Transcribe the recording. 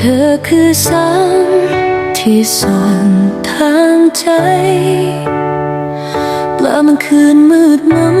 เธอคือแสงที่ส่องทางใจและมันคืนมืดมน